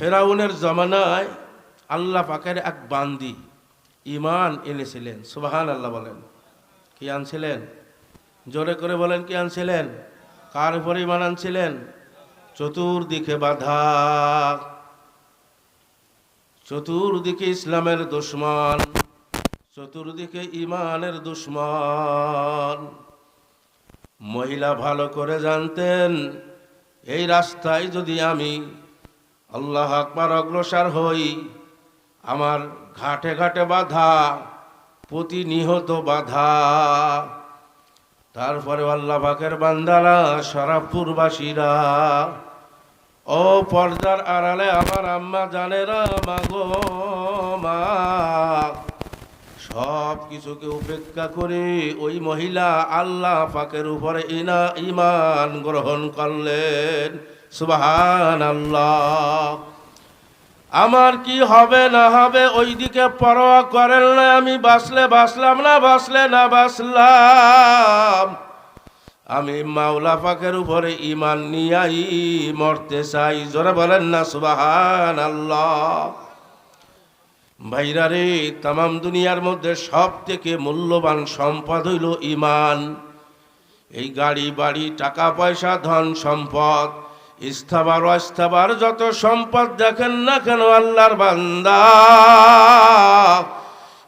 ফেরাউনের জমানায় আল্লাহ পাকের এক বান্দি ইমান এনেছিলেন। সুবাহান আল্লাহ বলেন। কি আনছিলেন? জোরে করে বলেন, কি আনছিলেন? কার উপর ইমান আনছিলেন? চতুর্দিকে বাধা। চতুর্দিকে ইসলামের দুশ্মন, চতুর্দিকে ইমানের দুশ্মন। মহিলা ভালো করে জানতেন, এই রাস্তায় যদি আমি আল্লাহ আকবার অগ্রসর হই। আমার ঘাটে ঘাটে বাধা, প্রতিনিহত বাধা। তারপরে আল্লাহ পাকের বান্দারা সরাবপুরবাসীরা ও পর্দার আড়ালে আমার আম্মা জানেরা, মাগো, মা, সব কিছুকে উপেক্ষা করে ওই মহিলা আল্লাহ পাকের উপরে ইনা ইমান গ্রহণ করলেন। সুবাহান আমার কি হবে না হবে ওইদিকে পরোয়া করেন না, আমি বাঁচলে বাঁচলাম না বাঁচলে না বাঁচলাম আমি মাওলা পাকের উপরে ইমান নিয়াই মরতে চাই, জোরে বলেন না সুবাহান আল্লাহ ভাইরা রে তাম দুনিয়ার মধ্যে সব থেকে মূল্যবান সম্পদ হইল ইমান এই গাড়ি, বাড়ি, টাকা, পয়সা, ধন, সম্পদ। স্থাবার অস্থাবার যত সম্পদ দেখেন না কেন আল্লাহর বান্দা,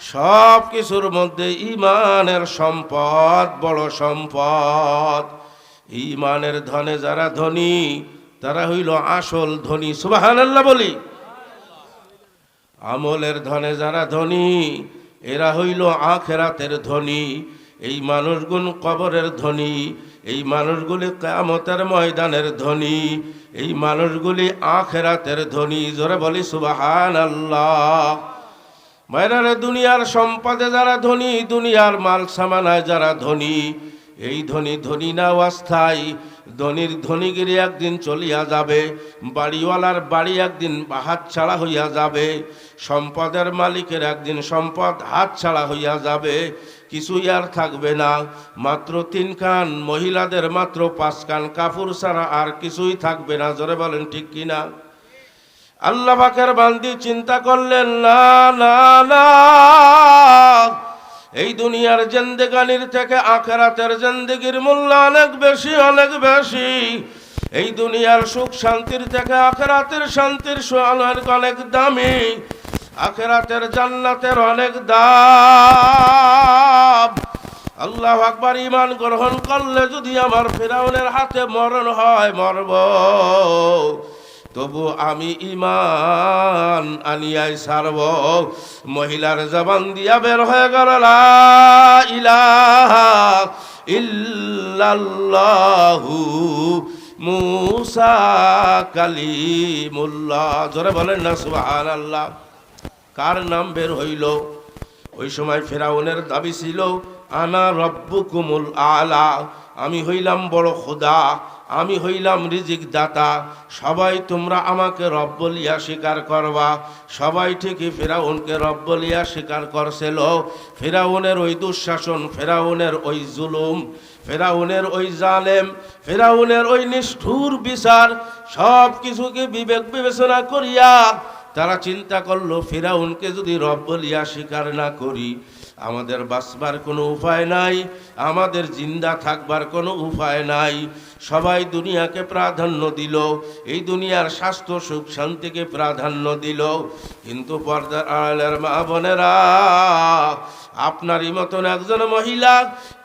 সব কিছুর মধ্যে ইমানের সম্পদ বড় সম্পদ। ইমানের ধনে যারা ধনী, তারা হইল আসল ধনী। সুবাহান আল্লাহ বলি। আমলের ধনে যারা ধনী, এরা হইল আখেরাতের ধনী। এই মানুষগুন কবরের ধনী। এই মানুষগুলি কেমতের ময়দানের ধনী, এই মানুষগুলি আখেরাতের ধনী। জোরে বলি সুবাহান আল্লাহ মায়েরারে দুনিয়ার সম্পদে যারা ধনী, দুনিয়ার মাল সামানায় যারা ধনী, এই ধনী ধনী না অস্থায়ী। ধনির ধনীগিরি একদিন চলিয়া যাবে, বাড়িওয়ালার বাড়ি একদিন হাত ছাড়া হইয়া যাবে, সম্পদের মালিকের একদিন সম্পদ হাত ছাড়া হইয়া যাবে। কিছুই আর থাকবে না। মাত্র তিন কান মহিলাদের মাত্র পাঁচ কান কাপড় ছাড়া আর কিছুই থাকবে না। জোরে বলেন, ঠিক কিনা আল্লাহ পাকের বান্দি চিন্তা করলেন, না না না। এই দুনিয়ার জেন্দেগানির থেকে আখেরাতের জেন্দেগির মূল্য অনেক বেশি অনেক বেশি। এই দুনিয়ার সুখ শান্তির থেকে আখেরাতের শান্তির অনেক অনেক দামি। আখেরাতের জান্নাতের অনেক দাম। আল্লাহ আকবার ইমান গ্রহণ করলে যদি আমার ফেরাউনের হাতে মরণ হয়, মরব। তবু আমি ইমান আনিয়াই সারব মহিলার জবান দিয়া বের হয়ে গেল, লা ইলাহা ইল্লাল্লাহু মুসা কালিমুল্লাহ। জোরে বলেন না, সুবহানাল্লাহ। কার নাম বের হইল? ওই সময় ফেরাউনের দাবি ছিল, আনা রব্বুকুমুল আলা, আমি হইলাম বড় খোদা, আমি হইলাম রিজিক দাতা সবাই তোমরা আমাকে রব বলিয়া স্বীকার করবা। সবাই ঠিকই ফেরাউনকে রব বলিয়া স্বীকার করছিল। ফেরাউনের ওই দুঃশাসন, ফেরাউনের ওই জুলুম, ফেরাউনের ওই জালেম, ফেরাউনের ওই নিষ্ঠুর বিচার সব কিছুকে বিবেক বিবেচনা করিয়া তারা চিন্তা করল, ফেরাউনকে যদি রব বলিয়া স্বীকার না করি, আমাদের বাঁচবার কোনো উপায় নাই, আমাদের জিন্দা থাকবার কোনো উপায় নাই। সবাই দুনিয়াকে প্রাধান্য দিল, এই দুনিয়ার স্বাস্থ্য, সুখ, শান্তিকে প্রাধান্য দিল। কিন্তু পর্দার আড়ালের মা বোনেরা আপনারই মতন একজন মহিলা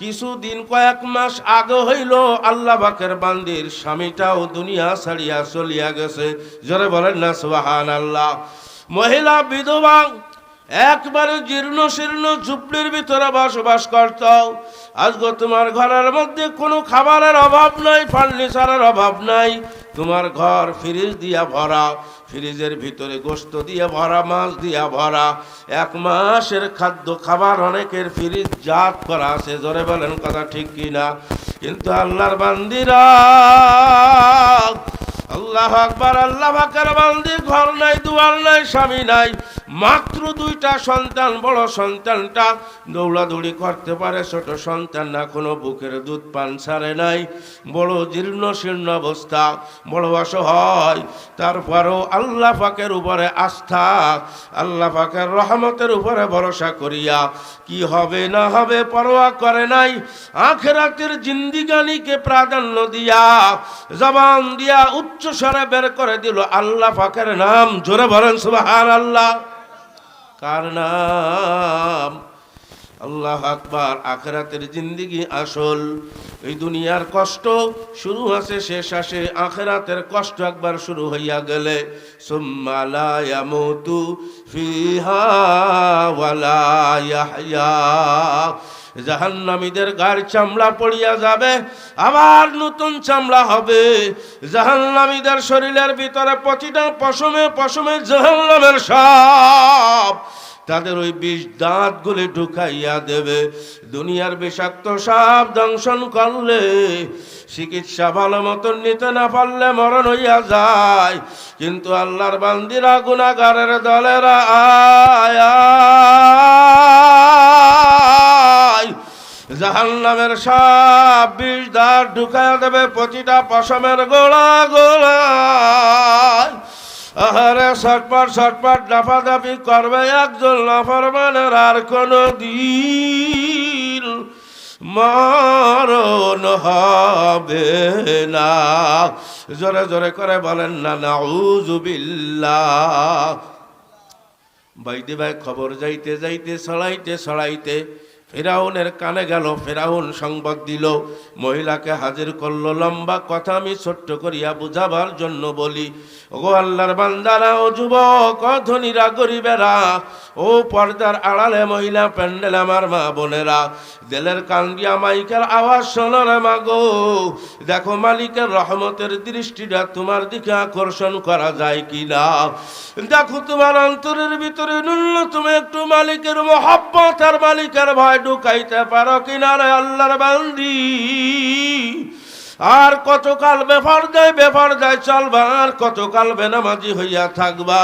কিছুদিন কয়েক মাস আগে হইল আল্লাহ বাকের বান্দির স্বামীটাও দুনিয়া ছাড়িয়া চলিয়া গেছে। জোরে বলেন না সুবাহান আল্লাহ মহিলা, বিধবা, একবারে জীর্ণ শীর্ণ ঝুপড়ির ভিতরে বসবাস করত। আজকে তোমার ঘরের মধ্যে কোনো খাবারের অভাব নাই, ফার্নিচারের অভাব নাই। তোমার ঘর ফ্রিজ দিয়া ভরা। ফ্রিজের ভিতরে গোস্ত দিয়ে ভরা, মাছ দিয়া ভরা। এক মাসের খাদ্য খাবার অনেকের ফ্রিজ জাত করা আছে, জোরে বলেন কথা ঠিক কিনা? কিন্তু আল্লাহর বান্দিরা, আল্লাহ আকবার, আল্লাহ পাকের বান্দি ঘর নাই, দুয়ার নাই, স্বামী নাই। মাত্র দুইটা সন্তান, বড় সন্তানটা দৌড়াদৌড়ি করতে পারে, ছোট সন্তান না, কোনো বুকের দুধ পান ছাড়ে নাই। বড় জীর্ণ শীর্ণ অবস্থা, বড় অসহায় তারপরও আল্লাহ পাকের উপরে আস্থা, আল্লাহ পাকের রহমতের উপরে ভরসা করিয়া কি হবে না হবে পরোয়া করে নাই। আখেরাতের জিন্দিগানিকে প্রাধান্য দিয়া, জবান দিয়া উচ্চ স্বরে বের করে দিল আল্লাহ পাকের নাম। জোরে বলেন সুবাহান আল্লাহ কার নাম? আল্লাহ আকবার, আখেরাতের জিন্দিগি আসল। এই দুনিয়ার কষ্ট শুরু আছে, শেষ আসে আখেরাতের কষ্ট একবার শুরু হইয়া গেলে। সুম্মা লা ইয়ামুতু ফিহা ওয়ালা ইয়াহইয়া। জাহান্নামীদের গার চামড়া পড়িয়া যাবে, আবার নতুন চামড়া হবে। জাহান্নামীদের শরীরের ভিতরে প্রতিটা পশমে পশমে জাহান্নামের সব তাদের ওই বিষ দাঁতগুলি ঢুকাইয়া দেবে। দুনিয়ার বিষাক্ত সাপ দংশন করলে, চিকিৎসা ভালো মতন নিতে না পারলে মরণ হইয়া যায়। কিন্তু আল্লাহর বান্দিরা গুণাগারের দলেরা আয়। জাহান্নামের সব বিষ দাঁত ঢুকায় দেবে প্রতিটা পশমের গোলা গোলা আহারে সটপট ছটপট দাফাদাফি করবে একজন লাফরমানের আর কোনো দিন মরণ হবে না। জোরে জোরে করে বলেন না নাউজুবিল্লাহ বাইদি ভাই, খবর যাইতে যাইতে ছড়াইতে ছড়াইতে ফেরাউনের কানে গেল, ফেরাউন সংবাদ দিল, মহিলাকে হাজির করল। লম্বা কথা আমি ছোট্ট করিয়া বুঝাবার জন্য বলি ও আল্লাহর বান্দারা, ও যুবক ধনীরা, গরিবেরা, ও পর্দার আড়ালে মহিলা প্যান্ডেল আমার মা বোনেরা, দেলের কান্দিয়া মাইকের আওয়াজ শোনো রে মাগো দেখো মালিকের রহমতের দৃষ্টিটা তোমার দিকে আকর্ষণ করা যায় কি না দেখো তোমার অন্তরের ভিতরে ন্যূনতম একটু মালিকের মহাব্বত আর মালিকের ভয় ঢুকাইতে পারো কিনা রে আল্লাহর বান্দি। আর কতকাল বেফার দেয় বেফার দেয় চলবা, আর কতকাল বেনামাজি হইয়া থাকবা,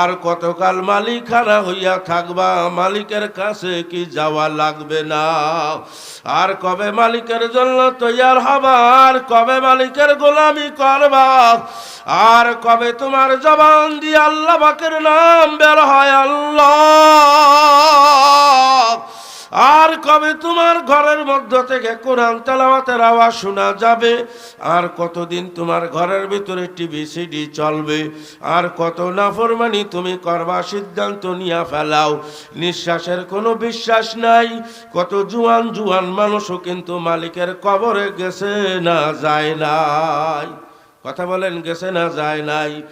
আর কতকাল মালিকানা হইয়া থাকবা, মালিকের কাছে কি যাওয়া লাগবে না? আর কবে মালিকের জন্য তৈয়ার হবা, আর কবে মালিকের গোলামি করবা? আর কবে তোমার জবান দিয়ে আল্লাহ বাকের নাম বের হয় আল্লাহ? আর কবে তোমার ঘরের মধ্য থেকে কোরআন তেলাওয়াতের আওয়াজ শোনা যাবে? আর কতদিন তোমার ঘরের ভিতরে টিভি, সিডি চলবে? আর কত নাফরমানি তুমি করবা? সিদ্ধান্ত নিয়ে ফেলাও। নিঃশ্বাসের কোনো বিশ্বাস নাই। কত জুয়ান জুয়ান মানুষও কিন্তু মালিকের কবরে গেছে না যায় নাই। কথা বলেন, গেছে না যায় নাই?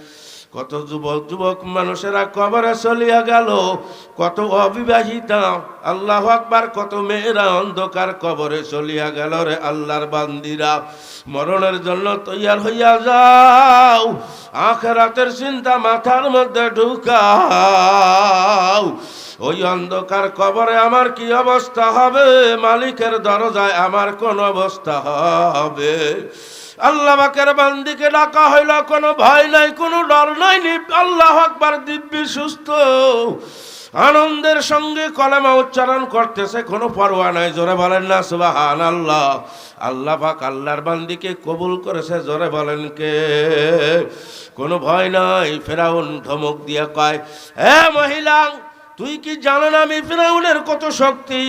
কত যুবক যুবক মানুষেরা কবরে চলিয়া গেল, কত অবিবাহিতা, আল্লাহ আকবার, কত মেয়েরা অন্ধকার কবরে চলিয়া গেল রে আল্লাহর বান্দিরা। মরণের জন্য তৈয়ার হইয়া যাও, আখেরাতের চিন্তা মাথার মধ্যে ঢুকাও। ওই অন্ধকার কবরে আমার কি অবস্থা হবে? মালিকের দরজায় আমার কোন অবস্থা হবে? আল্লাহ বাকের বান্দিকে ডাকা হইল, কোনো ভয় নাই, কোনো ডর নাই আল্লাহ আকবার দিব্যি সুস্থ। আনন্দের সঙ্গে কলেমা উচ্চারণ করতেছে, কোনো পরোয়া নাই, জোরে বলেন না সুবাহান আল্লাহ আল্লাহ পাক আল্লাহর বান্দিকে কবুল করেছে, জোরে বলেন কে? কোনো ভয় নাই, ফেরাউন ধমক দিয়া কয় হ্যাঁ মহিলা, তুই কি জানো না আমি ফেরাউনের কত শক্তি?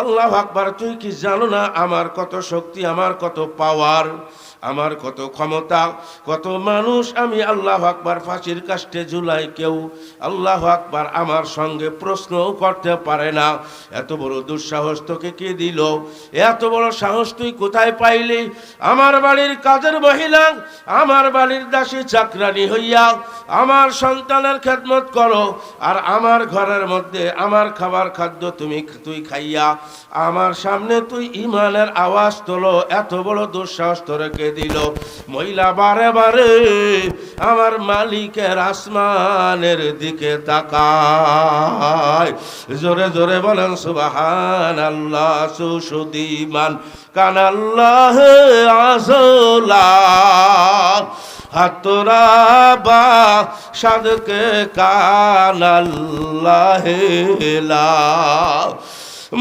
আল্লাহ আকবার, তুই কি জানো না আমার কত শক্তি, আমার কত পাওয়ার আমার কত ক্ষমতা, কত মানুষ, আমি আল্লাহ আকবার ফাঁসির কাষ্টে ঝুলাই কেউ। আল্লাহ আকবার আমার সঙ্গে প্রশ্নও করতে পারে না। এত বড় দুঃসাহস তোকে কে দিল? এত বড় সাহস তুই কোথায় পাইলি? আমার বাড়ির কাজের মহিলা, আমার বাড়ির দাসী চাকরানি হইয়া আমার সন্তানের খেদমত করো, আর আমার ঘরের মধ্যে আমার খাবার খাদ্য তুমি, তুই খাইয়া আমার সামনে তুই ইমানের আওয়াজ তোলো। এত বড় দুঃসাহস তোরে কে দিল। মহিলা বারে বারে আমার মালিকের আসমানের দিকে তাকায়। জোরে জোরে বলেন সুবাহান আল্লাহ সুসুদিমান কান আল্লাহ আসলা হাতরা বা সাদকে কানাল্লাহেলা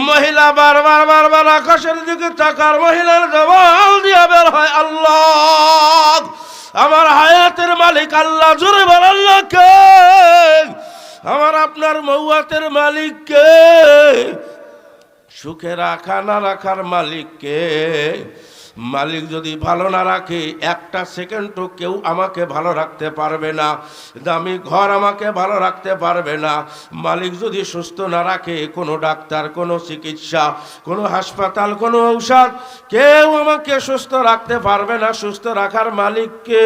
মহিলা বারবার বারবার আকাশের দিকে তাকার মহিলার জবাল দিয়া বের হয় আল্লাহ। আমার হায়াতের মালিক আল্লাহ, জোরে বল আল্লাহ কে আমার আপনার মৌয়াতের মালিক কে সুখে রাখা না রাখার মালিককে। মালিক যদি ভালো না রাখে, একটা সেকেন্ডও কেউ আমাকে ভালো রাখতে পারবে না। দামি ঘর আমাকে ভালো রাখতে পারবে না। মালিক যদি সুস্থ না রাখে, কোনো ডাক্তার, কোনো চিকিৎসা, কোনো হাসপাতাল, কোনো ঔষধ, কেউ আমাকে সুস্থ রাখতে পারবে না। সুস্থ রাখার মালিককে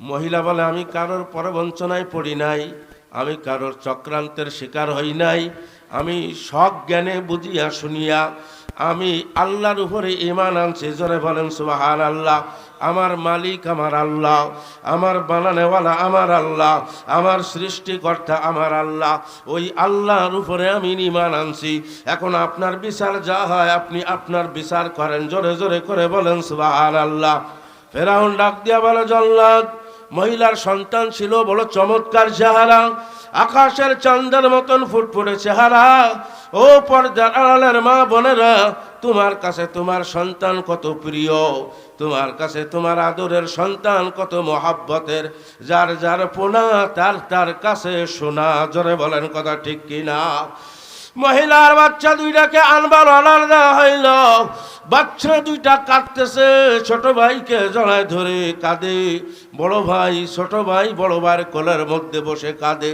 মহিলা বলে, আমি কারোর পরবঞ্চনায় পড়ি নাই, আমি কারোর চক্রান্তের শিকার হই নাই, আমি সব জ্ঞানে বুঝিয়া শুনিয়া আমি আল্লাহর উপরে ইমান আনছি। জোরে বলেন সুবাহান আল্লাহ আমার মালিক আমার আল্লাহ, আমার বানানেওয়ালা আমার আল্লাহ, আমার সৃষ্টিকর্তা আমার আল্লাহ। ওই আল্লাহর উপরে আমি ইমান আনছি। এখন আপনার বিচার যা হয়, আপনি আপনার বিচার করেন। জোরে জোরে করে বলেন সুবাহান আল্লাহ ফেরাউন ডাক দিয়া বলে, জল্লাদ, মহিলার সন্তান ছিল, বড় চমৎকার চেহারা। আকাশের চান্দের মতন ফুটফুটে চেহারা। ও পর্দার আড়ালের মা বোনেরা, তোমার কাছে তোমার সন্তান কত প্রিয়? তোমার কাছে তোমার আদরের সন্তান কত মহাব্বতের? যার যার পোনা, তার তার কাছে শোনা জোরে বলেন কথা ঠিক কিনা? মহিলার বাচ্চা দুইটাকে আনবার অর্ডার দেওয়া হইল। বাচ্চা দুইটা কাঁদতেছে, ছোট ভাইকে জড়ায় ধরে কাঁদে। বড় ভাই, ছোট ভাই বড় ভাইয়ের কোলের মধ্যে বসে কাঁদে।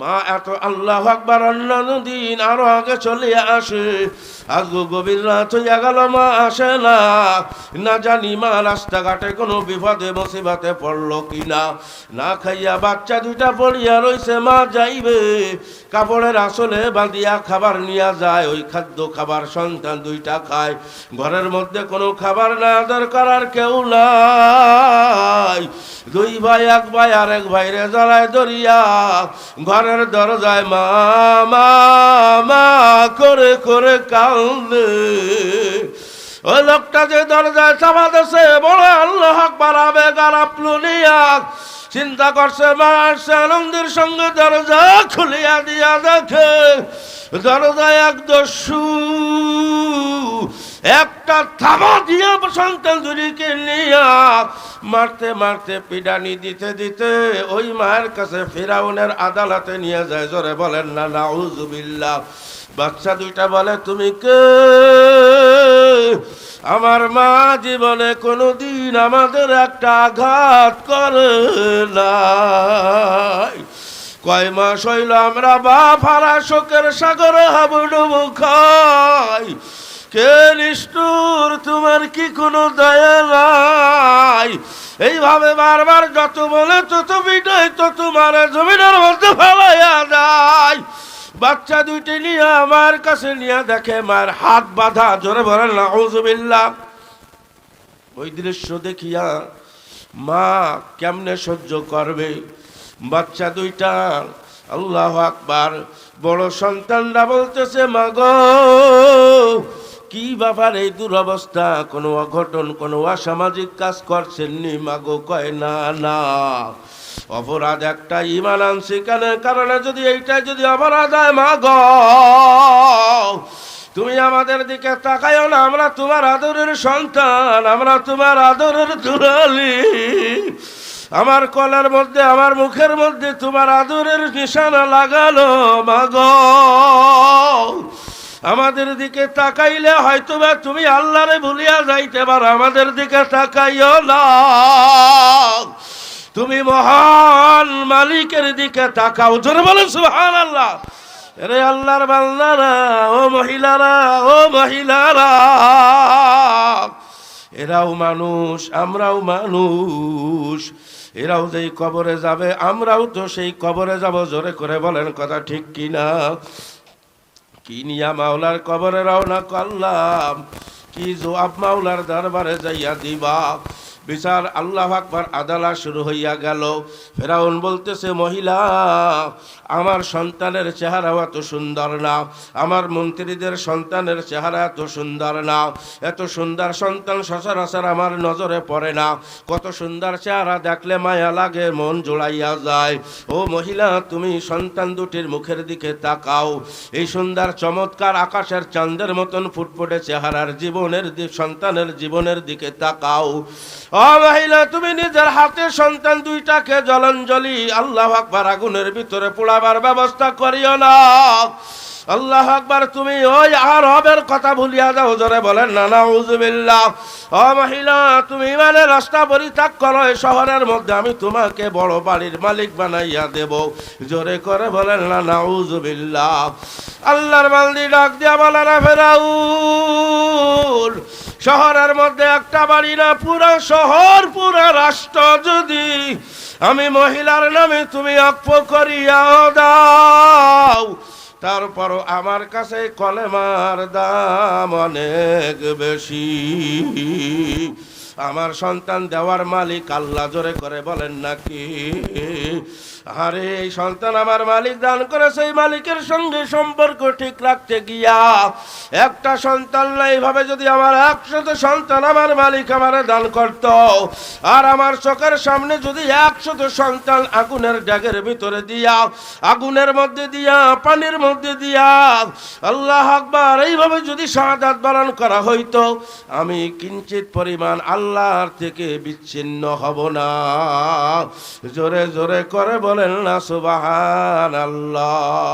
মা এত আল্লাহ আকবার, অন্যান্য আরও আগে চলে আসে। আজগো গভীর রাত হইয়া গেল, মা আসে না। না জানি মা রাস্তাঘাটে কোনো বিপদে, মুসিবতে পড়ল কিনা। না খাইয়া বাচ্চা দুইটা পড়িয়া রইছে, মা যাইবে। কাপড়ের আসলে বাঁধিয়া খাবার নিয়ে যায়, ওই খাদ্য খাবার সন্তান দুইটা খায়। ঘরের মধ্যে কোনো খাবার না আদর করার কেউ নাই। দুই ভাই, এক ভাই আর এক ভাই রে জড়ায় দরিয়া ঘরের দরজায় মা মা করে করে কান্দে ওই লোকটা যে দরজায় চাপা দেশে বড় আল্লাহ আর আপলুনিয়া চিন্তা করছে আনন্দের সঙ্গে দরজা খুলিয়া দিয়া দেখে দরজায় এক দস্যু, একটা থামা দিয়া সন্তান দুরিকে নিয়া মারতে মারতে পিডানি দিতে দিতে ওই মায়ের কাছে ফিরাউনের আদালতে নিয়ে যায়। জোরে বলেন না না, নাউজুবিল্লাহ। বাচ্চা দুইটা বলে, তুমি কে? আমার মা জীবনে কোনোদিন আমাদের একটা আঘাত করে নাই। কয় মাস হইল আমরা বাপ হারা শোকের সাগরে হাবুডুবু খাই। কে নিষ্ঠুর, তোমার কি কোনো দয়া নাই? এইভাবে বারবার যত বলে তত বিটাই তো তোমার জমিনের মধ্যে ফেলাইয়া যায় বাচ্চা দুইটি নিয়ে আমার কাছে নিয়ে দেখে মার হাত বাঁধা, জোরে বলেন না ঔজবিল্লা ওই দৃশ্য দেখিয়া মা কেমনে সহ্য করবে? বাচ্চা দুইটা, আল্লাহ আকবার। বড় সন্তানরা বলতেছে, মা গো, কি ব্যাপার এই দুরবস্থা? কোনো অঘটন, কোনো অসামাজিক কাজ করছেননি? মাগো কয়, না না। অপরাধ একটা ইমান আনছি কারণে যদি এইটাই যদি অপরাধ হয়, মা গো, তুমি আমাদের দিকে তাকাইও না। আমরা তোমার আদরের সন্তান, আমরা তোমার আদরের দুলালি। আমার কলার মধ্যে, আমার মুখের মধ্যে তোমার আদরের নিশানা লাগালো মাগ আমাদের দিকে তাকাইলে হয়তো বা তুমি আল্লাহরে ভুলিয়া যাইতে পারো। আমাদের দিকে তাকাইও না। তুমি মহান মালিকের দিকে তাকাও। জোরে বলেন সুহান আল্লাহ রে আল্লাহর বান্দারা, ও মহিলারা ও মহিলারা। এরাও মানুষ, আমরাও মানুষ। এরাও যেই কবরে যাবে, আমরাও তো সেই কবরে যাব। জোরে করে বলেন, কথা ঠিক কিনা? কি নিয়া মাওলার কবরে রওনা করলাম? কি জবাব মাওলার দরবারে যাইয়া দিবা? বিচার আল্লাহ আকবার আদালা শুরু হইয়া গেল। ফেরাউন বলতেছে, মহিলা, আমার সন্তানের চেহারা এত সুন্দর না। আমার মন্ত্রীদের সন্তানের চেহারা এত সুন্দর না। এত সুন্দর সন্তান সচরাচর আমার নজরে পড়ে না। কত সুন্দর চেহারা দেখলে মায়া লাগে, মন জোড়াইয়া যায়। ও মহিলা, তুমি সন্তান দুটির মুখের দিকে তাকাও। এই সুন্দর চমৎকার আকাশের চাঁদের মতন ফুটফুটে চেহারার জীবনের সন্তানের জীবনের দিকে তাকাও। মহিলা, তুমি নিজের হাতে সন্তান দুইটাকে জলঞ্জলি, আল্লাহ আকবার আগুনের ভিতরে পোড়াবার ব্যবস্থা করিও না। আল্লাহ আকবার, তুমি ওই আরবের কথা ভুলিয়া যাও, জোরে বলেন, না না উজবিল্লাহ ও মহিলা, তুমি মানে রাস্তা পরিত্যাগ করো, এই শহরের মধ্যে আমি তোমাকে বড় বাড়ির মালিক বানাইয়া দেব। জোরে করে বলেন, না না উজবিল্লাহ আল্লাহর মালদি ডাক দিয়া বলে না ফেরাউল শহরের মধ্যে একটা বাড়ি না, পুরো শহর, পুরো রাষ্ট্র যদি আমি মহিলার নামে তুমি অক্ষ করিয়া দাও, তারপরও আমার কাছে কলেমার দাম অনেক বেশি। আমার সন্তান দেওয়ার মালিক আল্লাহ জোরে করে বলেন নাকি? আরে, এই সন্তান আমার মালিক দান করে সেই মালিকের সঙ্গে সম্পর্ক ঠিক রাখতে গিয়া, একটা সন্তান না, এইভাবে যদি আমার একশত সন্তান আমার মালিক আমার দান করত, আর আমার চোখের সামনে যদি একশত সন্তান আগুনের ড্যাগের ভিতরে দিয়া, আগুনের মধ্যে দিয়া, পানির মধ্যে দিয়া, আল্লাহ আকবার, এইভাবে যদি শাহাদাত বারণ করা হইতো, আমি কিঞ্চিত পরিমাণ আল্লাহর থেকে বিচ্ছিন্ন হব না। জোরে জোরে করে বলেন না সুবাহান আল্লাহ